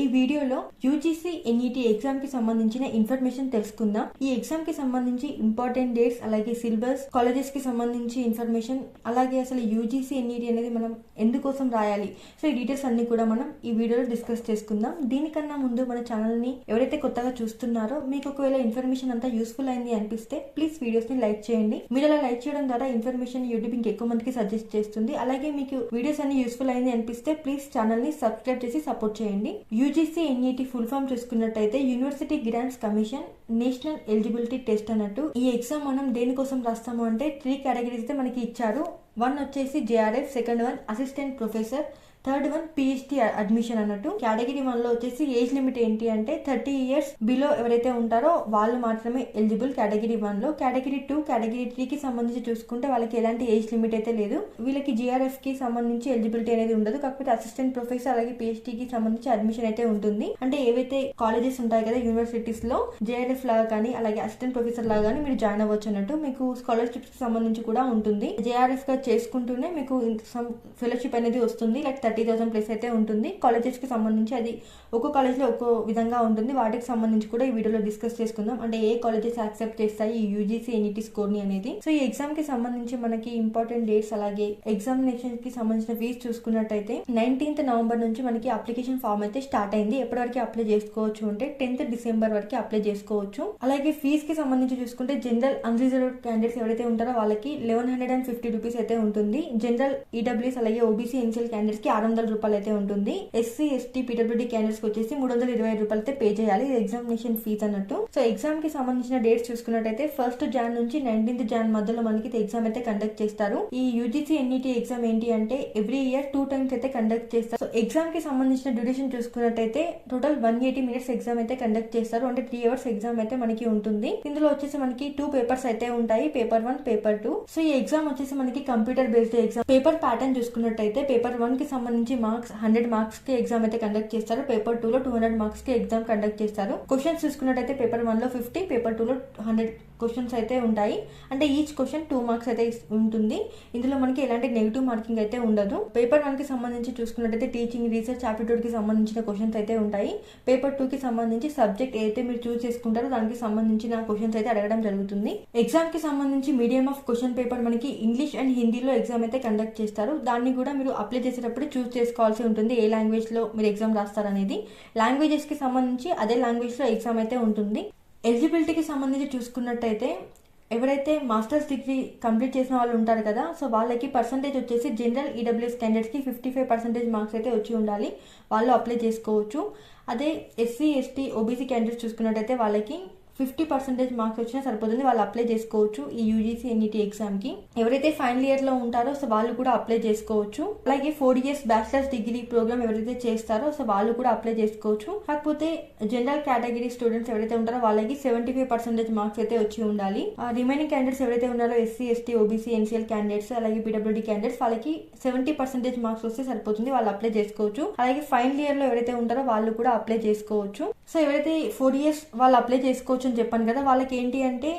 ఈ వీడియోలో UGC NET ఎగ్జామ్కి సంబంధించిన ఇన్ఫర్మేషన్ తెలుసుకుందాం. ఈ ఎగ్జామ్కి సంబంధించి ఇంపార్టెంట్ డేట్స్ అలాగే సిలబస్ కాలేజెస్కి సంబంధించి ఇన్ఫర్మేషన్ అలాగే అసలు యూజీసీ ఎన్ఈటీ అనేది మనం ఎందుకోసం రాయాలి? సో ఈ డీటెయిల్స్ అన్ని కూడా మనం ఈ వీడియోలో డిస్కస్ చేసుకుందాం. దీనికన్నా ముందు మన ఛానల్ని ఎవరైతే కొత్తగా చూస్తున్నారో మీకు ఒకవేళ ఇన్ఫర్మేషన్ అంతా యూస్ఫుల్ అయింది అనిపిస్తే ప్లీజ్ వీడియోస్ని లైక్ చేయండి. మీరు అలా లైక్ చేయడం ద్వారా ఇన్ఫర్మేషన్ యూట్యూబ్ ఇంకెక్కువ మందికి సజెస్ట్ చేస్తుంది. అలాగే మీకు వీడియోస్ అన్ని యూస్ఫుల్ అయింది అనిపిస్తే ప్లీజ్ ఛానల్ని సబ్స్క్రైబ్ చేసి సపోర్ట్ చేయండి. యూజీసీ ఎన్ఈటీ ఫుల్ ఫామ్ చూసుకున్నట్టయితే university grants commission national eligibility test అన్నట్టు. ఈ ఎగ్జామ్ మనం దేనికోసం రాస్తాము అంటే త్రీ కేటగిరీస్ అయితే మనకి ఇచ్చారు. వన్ వచ్చేసి JRF second one assistant professor third one PhD admission అన్నట్టు. కేటగిరీ వన్లో వచ్చేసి ఏజ్ లిమిట్ ఏంటి అంటే థర్టీ ఇయర్స్ బిలో ఎవరైతే ఉంటారో వాళ్ళు మాత్రమే ఎలిజిబుల్ కేటగిరీ వన్లో కేటగిరీ టూ కేటగిరీ త్రీ కి సంబంధించి చూసుకుంటే వాళ్ళకి ఎలాంటి ఏజ్ లిమిట్ అయితే లేదు. వీళ్ళకి జిఆర్ఎఫ్కి సంబంధించి ఎలిజిబిలిటీ అనేది ఉండదు. కాకపోతే అసిస్టెంట్ ప్రొఫెసర్ అలాగే పిహెచ్డి కి సంబంధించి అడ్మిషన్ అయితే ఉంటుంది. అంటే ఏవైతే కాలేజెస్ ఉంటాయి కదా యూనివర్సిటీస్లో జేఆర్ఎఫ్ లాగా కానీ అలాగే అసిస్టెంట్ ప్రొఫెసర్ లాగా కానీ మీరు జాయిన్ అవ్వచ్చు అన్నట్టు మీకు స్కాలర్షిప్స్కి సంబంధించి కూడా ఉంటుంది. జేఆర్ఎఫ్గా చేసుకుంటూనే మీకు ఫెలోషిప్ అనేది వస్తుంది. లైక్ థర్టీ థౌసండ్ ప్లేస్ అయితే ఉంటుంది. కాలేజెస్కి సంబంధించి అది ఒక్కో కాలేజ్లో ఒక్కో విధంగా ఉంటుంది. వాటికి సంబంధించి కూడా ఈ వీడియోలో డిస్కస్ చేసుకుందాం. అంటే ఏ కాలేజెస్ యాక్సెప్ట్ చేస్తాయి? ఈ యూజీసీ ఎన్ఈటీ స్కోర్ని అనేది. సో ఈ ఎగ్జామ్కి సంబంధించి మనకి ఇంపార్టెంట్ డేట్స్ అలాగే ఎగ్జామినేషన్కి సంబంధించిన ఫీజు చూసుకున్నట్టయితే నైన్టీన్త్ నవంబర్ నుంచి మనకి అప్లికేషన్ ఫామ్ అయితే స్టార్ట్ అయింది. ఎప్పటివరకు అప్లై చేసుకోవచ్చు అంటే టెన్త్ డిసెంబర్ వరకు అప్లై చేసుకోవచ్చు. అలాగే ఫీజ్కి సంబంధించి చూసుకుంటే జనరల్ అన్రిజర్వ్డ్ క్యాండిడేట్స్ ఎవరైతే ఉంటారో వాళ్ళకి eleven hundred and fifty rupees అయితే ఉంటుంది. జనరల్ ఈడబ్ల్యూఎస్ అలాగే ఓబీసీ ఎన్సీఎల్ క్యాండిడేట్స్కి ఆరు వందల రూపాయలు అయితే ఉంటుంది. ఎస్సీ ఎస్టీ పీడబ్ల్యూడీ క్యాండిడేట్స్కి వచ్చేసి మూడు వందల ఇరవై రూపాయలు అయితే పే చేయాలి. ఇది ఎగ్జామినేషన్ ఫీజ్ అన్నట్టు. సో ఎగ్జామ్కి సంబంధించిన డేట్స్ చూసుకున్నట్టయితే ఫస్ట్ జాన్ నుంచి నైన్టీన్త్ జాన్ మధ్యలో మనకి ఎగ్జామ్ అయితే కండక్ట్ చేస్తారు. ఈ యూజీసీ ఎన్ఈటీ ఎగ్జామ్ ఏంటి అంటే ఎవ్రీ ఇయర్ టూ టైమ్స్ అయితే కండక్ట్ చేస్తారు. సో ఎగ్జామ్కి సంబంధించిన డ్యూరేషన్ చూసుకున్నట్టయితే total one eighty minutes exam అయితే కండక్ట్ చేస్తారు. అంటే త్రీ అవర్స్ ఎగ్జామ్ అయితే మనకి ఉంటుంది. ఇందులో వచ్చేసి మనకి టూ పేపర్స్ అయితే ఉంటాయి. Paper one paper two so ఈ ఎగ్జామ్ వచ్చేసి మనకి computer based exam paper pattern చూసుకున్నట్టయితే పేపర్ వన్కి సంబంధించి మార్క్స్ హండ్రెడ్ మార్క్స్కి ఎగ్జామ్ అయితే కండక్ట్ చేస్తారు. పేపర్ టూ లో టూ హండ్రెడ్ మార్క్స్కి ఎగ్జామ్ కండక్ట్ చేస్తారు. క్వశ్చన్స్ చూసుకున్నట్టయితే పేపర్ వన్లో ఫిఫ్టీ పేపర్ టూ లో హండ్రెడ్ క్వశ్చన్స్ అయితే ఉంటాయి. అంటే ఈచ్ క్వశ్చన్ టూ మార్క్స్ అయితే ఉంటుంది. ఇందులో మనకి ఎలాంటి నెగిటివ్ మార్కింగ్ అయితే ఉండదు. పేపర్ వన్కి సంబంధించి చూసుకున్నట్టయితే టీచింగ్ రీసెర్చ్ ఆప్టిట్యూడ్ సంబంధించిన క్వశ్చన్స్ అయితే ఉంటాయి. పేపర్ టూకి సంబంధించి సబ్జెక్ట్ ఏదైతే మీరు చూస్ చేసుకుంటారో దానికి సంబంధించిన క్వశ్చన్స్ అయితే అడగడం జరుగుతుంది. ఎగ్జామ్కి సంబంధించి మీడియం ఆఫ్ క్వశ్చన్ పేపర్ మనకి ఇంగ్లీష్ అండ్ హిందీలో ఎగ్జామ్ అయితే కండక్ట్ చేస్తారు. దాన్ని కూడా మీరు అప్లై చేసేటప్పుడు చూస్ చేసుకోవాల్సి ఉంటుంది. ఏ లాంగ్వేజ్లో మీరు ఎగ్జామ్ రాస్తారనేది. లాంగ్వేజెస్కి సంబంధించి అదే లాంగ్వేజ్లో ఎగ్జామ్ అయితే ఉంటుంది. ఎలిజిబిలిటీకి సంబంధించి చూసుకున్నట్టయితే ఎవరైతే మాస్టర్స్ డిగ్రీ కంప్లీట్ చేసిన వాళ్ళు ఉంటారు కదా సో వాళ్ళకి పర్సంటేజ్ వచ్చేసి జనరల్ ఈడబ్ల్యూఎస్ క్యాండిడేట్స్కి ఫిఫ్టీ ఫైవ్ పర్సెంటేజ్ మార్క్స్ అయితే వచ్చి ఉండాలి. వాళ్ళు అప్లై చేసుకోవచ్చు. అదే ఎస్సీ ఎస్టీ ఓబీసీ క్యాండిడేట్స్ చూసుకున్నట్టయితే వాళ్ళకి ఫిఫ్టీ పర్సెంటేజ్ మార్క్స్ వచ్చినా సరిపోతుంది. వాళ్ళు అప్లై చేసుకోవచ్చు ఈ యూజీసీ ఎన్ఈటీ ఎగ్జామ్కి. ఎవరైతే ఫైనల్ ఇయర్లో ఉంటారో సో వాళ్ళు కూడా అప్లై చేసుకోవచ్చు. అలాగే four years bachelors degree programme ఎవరైతే చేస్తారో సో వాళ్ళు కూడా అప్లై చేసుకోవచ్చు. కాకపోతే జనరల్ కేటగిరీ స్టూడెంట్స్ ఎవరైతే ఉంటారో వాళ్ళకి సెవెంటీ ఫైవ్ పర్సెంటేజ్ మార్క్స్ అయితే వచ్చి ఉండాలి. రిమైనింగ్ క్యాండిడేట్స్ ఎవరైతే ఉన్నారో SC ST OBC NCL candidates అలాగే పీడబ్ల్యూడీ క్యాండిడేట్స్ వాళ్ళకి సెవెంటీ పర్సెంటేజ్ మార్క్స్ వస్తే సరిపోతుంది. వాళ్ళు అప్లై చేసుకోవచ్చు. అలాగే ఫైనల్ ఇయర్లో ఎవరైతే ఉంటారో వాళ్ళు కూడా అప్లై చేసుకోవచ్చు. సో ఎవరైతే ఫోర్ ఇయర్స్ వాళ్ళు అప్లై చేసుకోవచ్చు అని చెప్పాను కదా వాళ్ళకి ఏంటి అంటే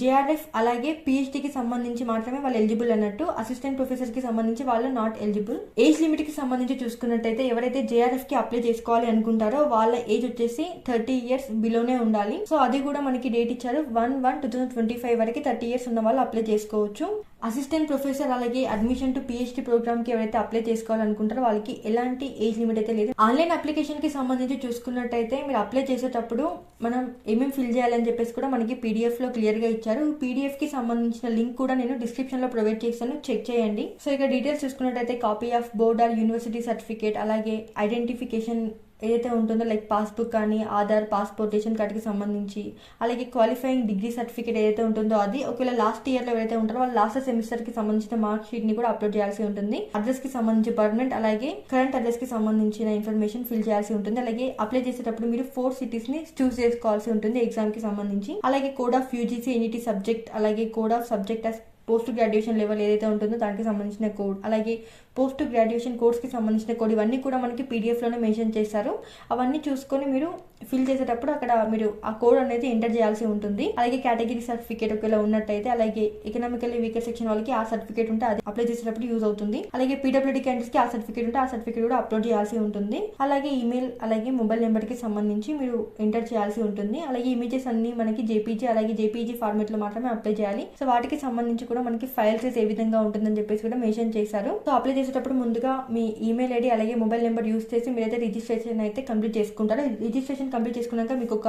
జేఆర్ఎఫ్ అలాగే పిహెచ్డికి సంబంధించి మాత్రమే వాళ్ళు ఎలిజిబుల్ అన్నట్టు అసిస్టెంట్ ప్రొఫెసర్కి సంబంధించి వాళ్ళు నాట్ ఎలిజిబుల్. ఏజ్ లిమిట్కి సంబంధించి చూసుకున్నట్టయితే ఎవరైతే జేఆర్ఎఫ్కి అప్లై చేసుకోవాలి అనుకుంటారో వాళ్ళ ఏజ్ వచ్చేసి థర్టీ ఇయర్స్ బిలోనే ఉండాలి. సో అది కూడా మనకి డేట్ ఇచ్చారు one one two thousand twenty five వరకు థర్టీ ఇయర్స్ ఉన్న వాళ్ళు అప్లై చేసుకోవచ్చు. అసిస్టెంట్ ప్రొఫెసర్ అలాగే అడ్మిషన్ టు పిహెచ్డి ప్రోగ్రామ్కి ఎవరైతే అప్లై చేసుకోవాలనుకుంటారో వాళ్ళకి ఎలాంటి ఏజ్ లిమిట్ అయితే లేదు. ఆన్లైన్ అప్లికేషన్కి సంబంధించి చూసుకున్నట్టయితే మీరు అప్లై చేసేటప్పుడు మనం ఏమేమి ఫిల్ చేయాలని చెప్పేసి కూడా మనకి పీడిఎఫ్లో క్లియర్గా ఇచ్చారు. పీడిఎఫ్కి సంబంధించిన లింక్ కూడా నేను డిస్క్రిప్షన్లో ప్రొవైడ్ చేస్తాను చెక్ చేయండి. సో ఇక డీటెయిల్స్ చూసుకున్నట్టయితే copy of board or university certificate అలాగే ఐడెంటిఫికేషన్ ఏదైతే ఉంటుందో లైక్ పాస్బుక్ కానీ ఆధార్ పాస్పోర్ట్ రేషన్ కార్డ్కి సంబంధించి అలాగే క్వాలిఫైయింగ్ డిగ్రీ సర్టిఫికేట్ ఏదైతే ఉంటుందో అది ఒకవేళ లాస్ట్ ఇయర్లో ఎవరైతే ఉంటారో వాళ్ళు లాస్ట్ సెమిస్టర్కి సంబంధించిన మార్క్ షీట్ని కూడా అప్లోడ్ చేయాల్సి ఉంటుంది. అడ్రస్కి సంబంధించి పర్మనెంట్ అలాగే కరెంట్ అడ్రస్కి సంబంధించిన ఇన్ఫర్మేషన్ ఫిల్ చేయాల్సి ఉంటుంది. అలాగే అప్లై చేసేటప్పుడు మీరు ఫోర్ సిటీస్ని చూస్ చేసుకోవాల్సి ఉంటుంది ఎగ్జామ్కి సంబంధించి. అలాగే code of UGC NET subject అలాగే code of subject post graduation level ఏదైతే ఉంటుందో దానికి సంబంధించిన కోడ్ అలాగే పోస్ట్ గ్రాడ్యుయేషన్ కోర్స్కి సంబంధించిన కోడ్ ఇవన్నీ కూడా మనకి పీడిఎఫ్లోనే మెన్షన్ చేస్తారు అవన్నీ చూసుకొని మీరు ఫిల్ చేసేటప్పుడు అక్కడ మీరు ఆ కోడ్ అనేది ఎంటర్ చేయాల్సి ఉంటుంది. అలాగే కేటగిరీ సర్టిఫికేట్ ఒకవేళ ఉన్నట్టయితే అలాగే ఎకనామికల్లీ వీకర్ సెక్షన్ వాళ్ళకి ఆ సర్టిఫికేట్ ఉంటే అది అప్లై చేసేటప్పుడు యూజ్ అవుతుంది. అలాగే పీడబ్ల్యూడీ క్యాండిడేట్స్కి ఆ సర్టిఫికేట్ ఉంటే ఆ సర్టిఫికేట్ కూడా అప్లోడ్ చేయాల్సి ఉంటుంది. అలాగే ఈమెయిల్ అలాగే మొబైల్ నెంబర్కి సంబంధించి మీరు ఎంటర్ చేయాల్సి ఉంటుంది. అలాగే ఇమేజెస్ అన్ని మనకి జేపీజీ అలాగే జేపీజీ ఫార్మేట్లో మాత్రమే అప్లై చేయాలి. సో వాటికి సంబంధించి కూడా మనకి ఫైల్ సైజ్ ఏ విధంగా ఉంటుందని చెప్పేసి కూడా మెన్షన్ చేశారు. సో అప్లై చేసేటప్పుడు ముందుగా మీ ఈమెయిల్ ఐడి అలాగే మొబైల్ నెంబర్ యూస్ చేసి మీరైతే రిజిస్ట్రేషన్ అయితే కంప్లీట్ చేసుకుంటారు. రిజిస్ట్రేషన్ కంప్లీట్ చేసుకున్నాక మీకు ఒక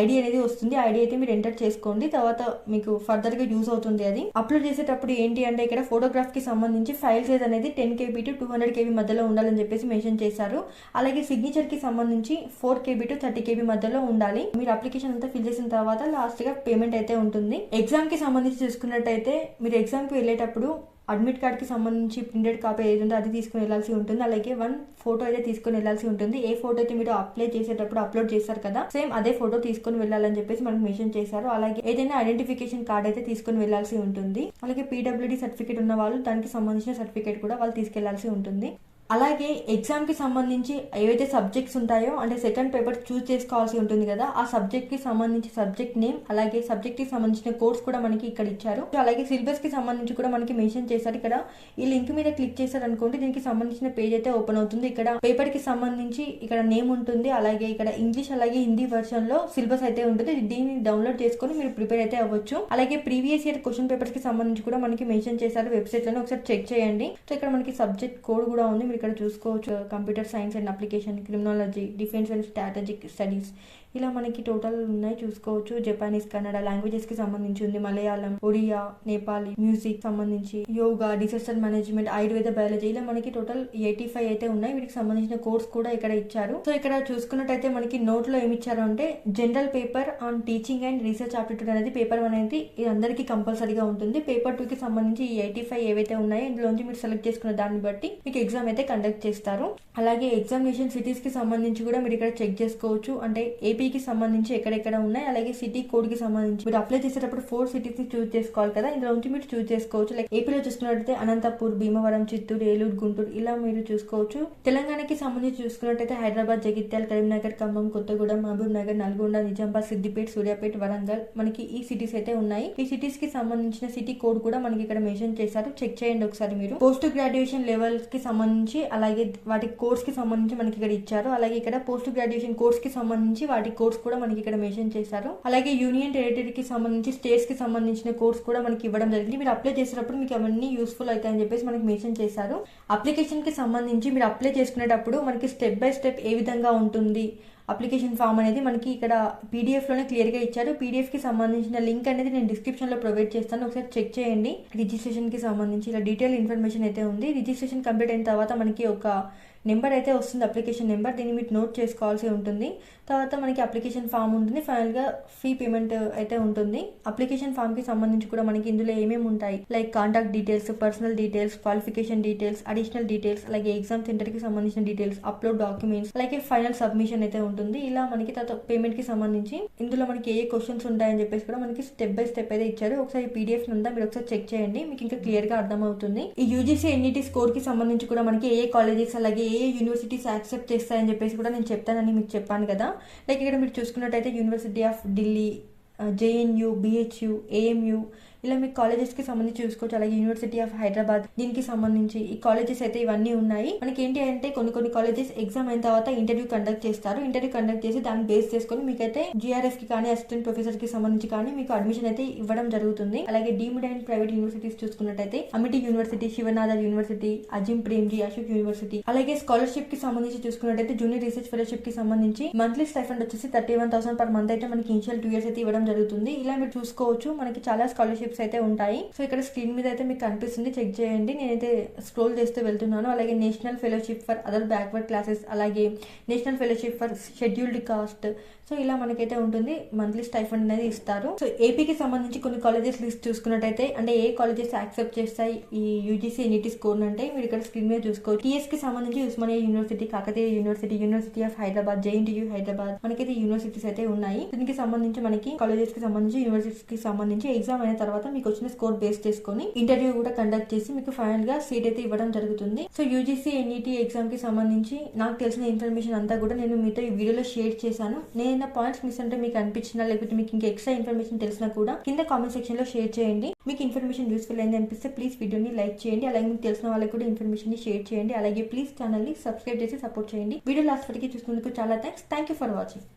ఐడి అనేది వస్తుంది. ఐడి అయితే మీరు ఎంటర్ చేసుకోండి. తర్వాత మీకు ఫర్దర్గా యూజ్ అవుతుంది అది. అప్లోడ్ చేసేటప్పుడు ఏంటి అంటే ఇక్కడ ఫోటోగ్రాఫ్కి సంబంధించి ఫైల్ సైజ్ అనేది ten KB to two hundred KB మధ్యలో ఉండాలని చెప్పేసి మెన్షన్ చేశారు. అలాగే సిగ్నేచర్కి సంబంధించి four KB to thirty KB మధ్యలో ఉండాలి. మీరు అప్లికేషన్ అంతా ఫిల్ చేసిన తర్వాత లాస్ట్గా పేమెంట్ అయితే ఉంటుంది. ఎగ్జామ్కి సంబంధించి చూసుకున్నట్టయితే మీరు ఎగ్జామ్కి వెళ్ళేటప్పుడు అడ్మిట్ కార్డ్కి సంబంధించి ప్రింటెడ్ కాపీ ఏది ఉందో అది తీసుకుని వెళ్ళాల్సి ఉంటుంది. అలాగే వన్ ఫోటో అయితే తీసుకుని వెళ్ళాల్సి ఉంటుంది. ఏ ఫోటో అయితే మీరు అప్లై చేసేటప్పుడు అప్లోడ్ చేస్తారు కదా సేమ్ అదే ఫోటో తీసుకొని వెళ్ళాలని చెప్పేసి మనకు మెన్షన్ చేశారు. అలాగే ఏదైనా ఐడెంటిఫికేషన్ కార్డ్ అయితే తీసుకొని వెళ్ళాల్సి ఉంటుంది. అలాగే పీడబ్ల్యూడీ సర్టిఫికేట్ ఉన్న వాళ్ళు దానికి సంబంధించిన సర్టిఫికేట్ కూడా వాళ్ళు తీసుకెళ్ళాల్సి ఉంటుంది. అలాగే ఎగ్జామ్కి సంబంధించి ఏవైతే సబ్జెక్ట్స్ ఉంటాయో అంటే సెకండ్ పేపర్ చూస్ చేసుకోవాల్సి ఉంటుంది కదా ఆ సబ్జెక్ట్కి సంబంధించి సబ్జెక్ట్ నేమ్ అలాగే సబ్జెక్ట్కి సంబంధించిన కోర్స్ కూడా మనకి ఇక్కడ ఇచ్చారు. అలాగే సిలబస్కి సంబంధించి కూడా మనకి మెన్షన్ చేశారు ఇక్కడ. ఈ లింక్ మీద క్లిక్ చేశారు అనుకోండి దీనికి సంబంధించిన పేజ్ అయితే ఓపెన్ అవుతుంది. ఇక్కడ పేపర్కి సంబంధించి ఇక్కడ నేమ్ ఉంటుంది అలాగే ఇక్కడ ఇంగ్లీష్ అలాగే హిందీ వర్షన్లో సిలబస్ అయితే ఉంటుంది. దీన్ని డౌన్లోడ్ చేసుకొని మీరు ప్రిపేర్ అయితే అవ్వచ్చు. అలాగే ప్రీవియస్ ఇయర్ క్వశ్చన్ పేపర్స్కి సంబంధించి కూడా మనకి మెన్షన్ చేశారు వెబ్సైట్లను ఒకసారి చెక్ చేయండి. సో ఇక్కడ మనకి సబ్జెక్ట్ కోడ్ కూడా ఉంది మీరు ఇక్కడ చూసుకోవచ్చు. Computer science and application criminology defence and strategic studies. ఇలా మనకి టోటల్ ఉన్నాయి చూసుకోవచ్చు. జపానీస్ కన్నడ లాంగ్వేజెస్కి సంబంధించి ఉంది. మలయాళం ఒడియా నేపాలీ మ్యూజిక్ సంబంధించి yoga disaster management Ayurveda biology ఇలా మనకి టోటల్ ఎయిటీ ఫైవ్ అయితే ఉన్నాయి. వీటికి సంబంధించిన కోర్స్ కూడా ఇక్కడ ఇచ్చారు. సో ఇక్కడ చూసుకున్నట్టయితే మనకి నోట్లో ఏమి ఇచ్చారు అంటే general paper on teaching and research aptitude అనేది పేపర్ వన్ అనేది ఇది అందరికీ కంపల్సరీగా ఉంటుంది. పేపర్ టూ కి సంబంధించి ఈ ఎయిటీ ఫైవ్ ఏవైతే ఉన్నాయో ఇందులోంచి మీరు సెలెక్ట్ చేసుకున్న దాన్ని బట్టి మీకు ఎగ్జామ్ అయితే కండక్ట్ చేస్తారు. అలాగే ఎగ్జామినేషన్ సిటీస్కి సంబంధించి కూడా మీరు ఇక్కడ చెక్ చేసుకోవచ్చు. అంటే ఏపీకి సంబంధించి ఎక్కడెక్కడ ఉన్నాయి? అలాగే సిటీ కోడ్కి సంబంధించి మీరు అప్లై చేసేటప్పుడు ఫోర్ సిటీస్ని చూస్ చేసుకోవాలి కదా? ఇందులో నుంచి మీరు చూస్ చేసుకోవచ్చు. లైక్ ఏపీలో చూసుకున్నట్టయితే అనంతపూర్ భీమవరం చిత్తూరు ఏలూరు గుంటూరు ఇలా మీరు చూసుకోవచ్చు. తెలంగాణకి సంబంధించి చూసుకున్నట్టయితే హైదరాబాద్ జగిత్యాల కరీంనగర్ ఖమ్మం కొత్తగూడెం మహబూబ్ నగర్ నల్గొండ నిజామాబాద్ సిద్దిపేట సూర్యాపేట వరంగల్ మనకి ఈ సిటీస్ అయితే ఉన్నాయి. ఈ సిటీస్కి సంబంధించిన సిటీ కోడ్ కూడా మనకి ఇక్కడ మెన్షన్ చేశారు. చెక్ చేయండి ఒకసారి మీరు. పోస్ట్ గ్రాడ్యుయేషన్ లెవెల్కి సంబంధించి అలాగే వాటి కోర్స్కి సంబంధించి మనకి ఇక్కడ ఇచ్చారు. అలాగే ఇక్కడ పోస్ట్ గ్రాడ్యుయేషన్ కోర్స్కి సంబంధించి వాటి కోర్స్ కూడా మనకి ఇక్కడ మెన్షన్ చేశారు. అలాగే యూనియన్ టెరిటరీకి సంబంధించి స్టేట్స్కి సంబంధించిన కోర్స్ కూడా మనకి ఇవ్వడం జరిగింది. మీరు అప్లై చేసేటప్పుడు మీకు అవన్నీ యూస్ఫుల్ అవుతాయని చెప్పేసి మనకి మెన్షన్ చేశారు. అప్లికేషన్కి సంబంధించి మీరు అప్లై చేసుకునేటప్పుడు మనకి స్టెప్ బై స్టెప్ ఏ విధంగా ఉంటుంది అప్లికేషన్ ఫామ్ అనేది మనకి ఇక్కడ పీడిఎఫ్లోనే క్లియర్గా ఇచ్చారు. పీడిఎఫ్కి సంబంధించిన లింక్ అనేది నేను డిస్క్రిప్షన్లో ప్రొవైడ్ చేస్తాను. ఒకసారి చెక్ చేయండి. రిజిస్ట్రేషన్కి సంబంధించి ఇలా డీటెయిల్ ఇన్ఫర్మేషన్ అయితే ఉంది. రిజిస్ట్రేషన్ కంప్లీట్ అయిన తర్వాత మనకి ఒక నెంబర్ అయితే వస్తుంది అప్లికేషన్ నెంబర్. దీన్ని మీరు నోట్ చేసుకోవాల్సి ఉంటుంది. తర్వాత మనకి అప్లికేషన్ ఫామ్ ఉంటుంది. ఫైనల్గా ఫీ పేమెంట్ అయితే ఉంటుంది. అప్లికేషన్ ఫామ్కి సంబంధించి కూడా మనకి ఇందులో ఏమేమి ఉంటాయి? Like contact details personal details qualification details additional details అలాగే ఎగ్జామ్ సెంటర్కి సంబంధించిన డీటెయిల్స్ అప్లోడ్ డాక్యుమెంట్స్ అలాగే ఫైనల్ సబ్మిషన్ అయితే ఉంటుంది. ఇలా మనకి తర్వాత పేమెంట్కి సంబంధించి ఇందులో మనకి ఏ క్వశ్చన్స్ ఉంటాయని చెప్పేసి కూడా మనకి స్టెప్ బై స్టెప్ అయితే ఇచ్చారు. ఒకసారి పీడిఎఫ్ ఉందా? మీరు ఒకసారి చెక్ చేయండి. మీకు ఇంకా క్లియర్గా అర్థమవుతుంది. ఈ యూజీసీ ఎన్ఈటీ స్కోర్కి సంబంధించి కూడా మనకి ఏ ఏ కాలేజెస్ అలాగే ఏ ఏ యూనివర్సిటీస్ యాక్సెప్ట్ చేస్తాయని చెప్పేసి కూడా నేను చెప్తానని మీకు చెప్పాను కదా. లైక్ ఇక్కడ మీరు చూసుకున్నట్టయితే university of Delhi JNU BHU AMU ఇలా మీ కాలేజెస్కి సంబంధించి చూసుకోవచ్చు. అలాగే యూనివర్సిటీ ఆఫ్ హైదరాబాద్ దీనికి సంబంధించి ఈ కాలేజెస్ అయితే ఇవన్నీ ఉన్నాయి. మనకి ఏంటి అంటే కొన్ని కొన్ని కాలేజెస్ ఎగ్జామ్ అయిన తర్వాత ఇంటర్వ్యూ కండక్ట్ చేస్తారు. ఇంటర్వ్యూ కండక్ట్ చేసి దాన్ని బేస్ చేసుకొని మీకైతే జిఆర్ఎస్కి కానీ అసిస్టెంట్ ప్రొఫెసర్కి సంబంధించి కానీ మీకు అడ్మిషన్ అయితే ఇవ్వడం జరుగుతుంది. అలాగే డీమ్డ్ అండ్ ప్రైవేట్ యూనివర్సిటీస్ చూసుకున్నట్టయితే Amity university Shiv Nadar university Azim Premji Ashoka university అలాగే స్కాలర్షిప్కి సంబంధించి చూసుకున్నట్టయితే జూనియర్ రీసెర్చ్ ఫెలోషిప్కి సంబంధించి మంత్లీ స్టైఫండ్ వచ్చేసి thirty one thousand per month అయితే మనకి ఇనిషియల్ టూ ఇయర్స్ అయితే ఇవ్వడం జరుగుతుంది. ఇలా మీరు చూసుకోవచ్చు. మనకి చాలా స్కాలర్షిప్ స్కాలర్షిప్స్ అయితే ఉంటాయి. సో ఇక్కడ స్క్రీన్ మీద అయితే మీకు కనిపిస్తుంది. చెక్ చేయండి. నేనైతే స్క్రోల్ చేస్తూ వెళ్తున్నాను. అలాగే national fellowship for other backward classes అలాగే national fellowship for scheduled caste. So ఇలా మనకైతే ఉంటుంది. మంత్లీ స్టైఫండ్ అనేది ఇస్తారు. సో ఏపీకి సంబంధించి కొన్ని కాలేజెస్ లిస్ట్ చూసుకున్నట్టయితే అంటే ఏ కాలేజెస్ యాక్సెప్ట్ చేస్తాయి? ఈ యూజీసీ ఎన్ఈటీ స్కోర్ అంటే మీరు ఇక్కడ స్క్రీన్ మీద చూసుకోవచ్చు. టీఎస్కి సంబంధించి Osmania university Kakatiya university university of Hyderabad JNTU Hyderabad మనకైతే యూనివర్సిటీస్ అయితే ఉన్నాయి. దీనికి సంబంధించి మనకి కాలేజెస్కి సంబంధించి యూనివర్సిటీస్కి సంబంధించి ఎగ్జామ్ అయిన తర్వాత తర్వాత మీకు వచ్చిన స్కోర్ బేస్ చేసుకొని ఇంటర్వ్యూ కూడా కండక్ట్ చేసి మీకు ఫైనల్గా సీట్ అయితే ఇవ్వడం జరుగుతుంది. సో యూజీసీ ఎన్ఈటీ ఎగ్జామ్కి సంబంధించి నాకు తెలిసిన ఇన్ఫర్మేషన్ అంతా కూడా నేను మీతో ఈ వీడియోలో షేర్ చేశాను. నేను పాయింట్స్ మిస్ అంటే మీకు అనిపించినా లేకపోతే మీకు ఇంకా ఎక్స్ట్రా ఇన్ఫర్మేషన్ తెలిసినా కూడా కింద కామెంట్ సెక్షన్లో షేర్ చేయండి. మీకు ఇన్ఫర్మేషన్ యూస్ఫుల్ అయింది అనిపిస్తే ప్లీజ్ వీడియోని లైక్ చేయండి. అలాగే మీకు తెలిసిన వాళ్ళకి కూడా ఇన్ఫర్మేషన్ని షేర్ చేయండి. అలాగే ప్లీజ్ ఛానల్ని సబ్స్క్రైబ్ చేసి సపోర్ట్ చేయండి. వీడియో లాస్ట్ వరకు చూసినందుకు చాలా thanks. Thank you for watching.